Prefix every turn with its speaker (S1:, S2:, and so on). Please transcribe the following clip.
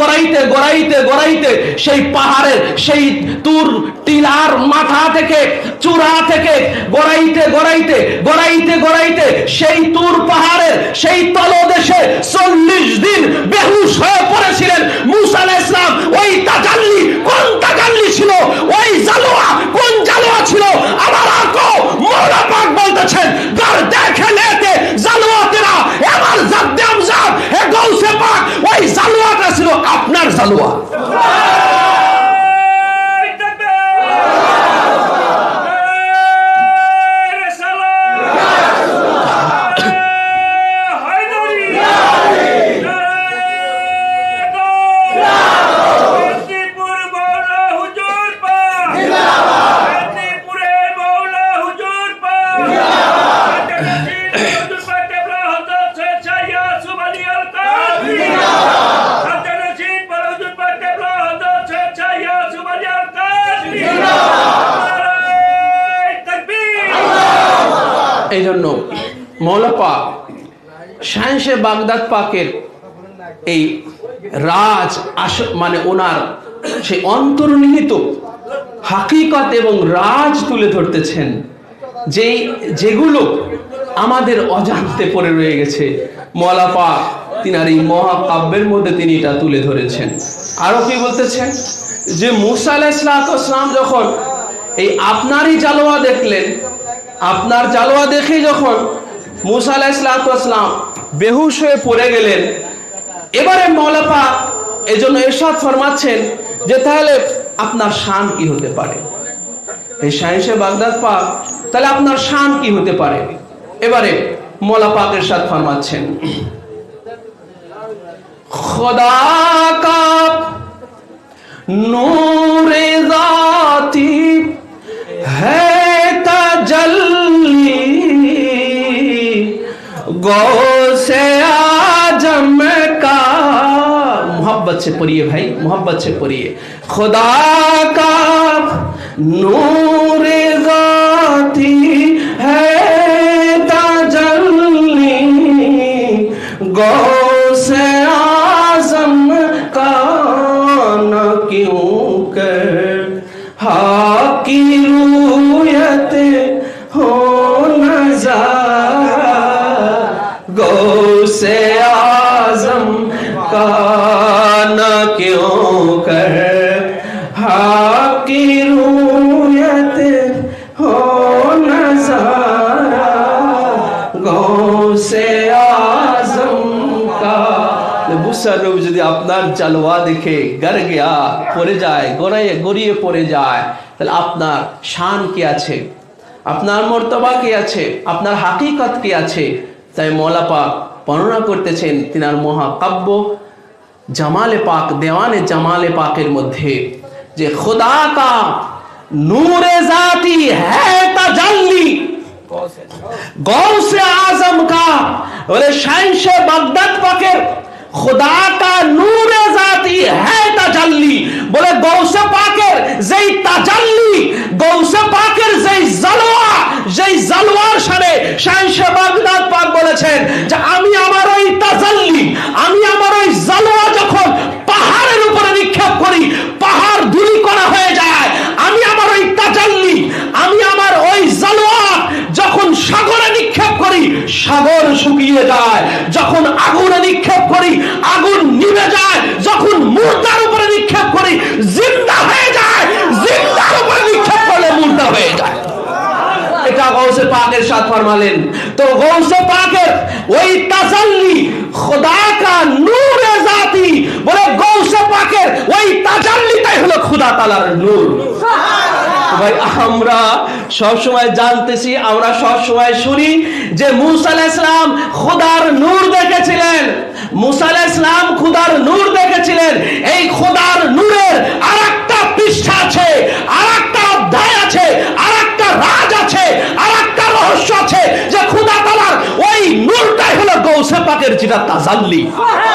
S1: গড়াইতে গড়াইতে গড়াইতে সেই পাহাড়ের, সেই তুর টিলার মাথা থেকে, চূড়া থেকে গড়াইতে গড়াইতে গড়াইতে গড়াইতে সেই তুর পাহাড়ের, সেই তলদেশে চল্লিশ দিন বেহুশ হয়ে পড়েছিলেন মুসাল ইসলাম ওই তাজাল্লি আপনার জালোয়া এই জন্য মৌলা শাহেনশে বাগদাদ পাকের এই রাজ আস মানে ওনার সেই অন্তর্নিহিত হাকিকত এবং রাজ তুলে ধরতেছেন, যেই, যেগুলো আমাদের অজান্তে পড়ে রয়ে গেছে। মলাপা পাক, তিনার এই মহাকাব্যের মধ্যে তিনি এটা তুলে ধরেছেন। আরও কি বলতেছেন? যে মুসা আলাইসালাম যখন এই আপনারই জালোয়া দেখলেন আপনার জালোয়া দেখে যখন মুসা আলাইসালাম বেহুশ হয়ে পড়ে গেলেন। এবারে মৌলাপা এজন্য এরশাদ ফরমাচ্ছেন যে তাহলে আপনার শান কি হতে পারে? এই সাইন্সে বাগদাদ পাক, তাহলে আপনার শান কি হতে পারে? এবারে মৌলা পাক এরশাদ ফরমাচ্ছেন। খোদা কা নূরে गौ से आज़म का। मोहब्बत से पढ़िए भाई, मोहब्बत से पढ़िए खुदा का नूर गाती है तजल्ली गौ क्यों कर हाकी रूयत हो नजारा गौ से आजम का বুসারব যদি আপনার জালোয়া দেখে গড় গিয়া পড়ে যায় গড়াইয়ে গড়িয়ে পড়ে যায় তাহলে আপনার শান কি আছে আপনার মর্তবা কি আছে আপনার হাকিকত কি আছে তাই মৌলাপা বর্ণনা করতেছেন তিনার মহাকাব্য জামালে পাক দেওয়ানে জামালে পাকের মধ্যে যে খোদা কা নূরে জাতি হ্যায় তাজাল্লি গৌসে আজম কা ওরে শাইনশে বাগদাদ পাকের খোদা কা নূরে জাতি হ্যায় পাকের সাথ ফরমালেন। তো গৌসে পাকের ওই তাসাল্লি খোদা কা নূর জাতি বলে গৌসে পাকের ওই তাজাল্লিটাই হলো খোদা তালার নূর। ভাই আমরা সব সময় জানতেছি আমরা সব সময় শুনি যে মুসা আলাইহিস সালাম খোদার নূর দেখেছিলেন মুসা আলাইহিস সালাম খোদার নূর দেখেছিলেন এই খোদার নূরের আরেকটা পৃষ্ঠা আছে আরেকটা অধ্যায় আছে আরেকটা রাজ আছে আরেকটা রহস্য আছে যে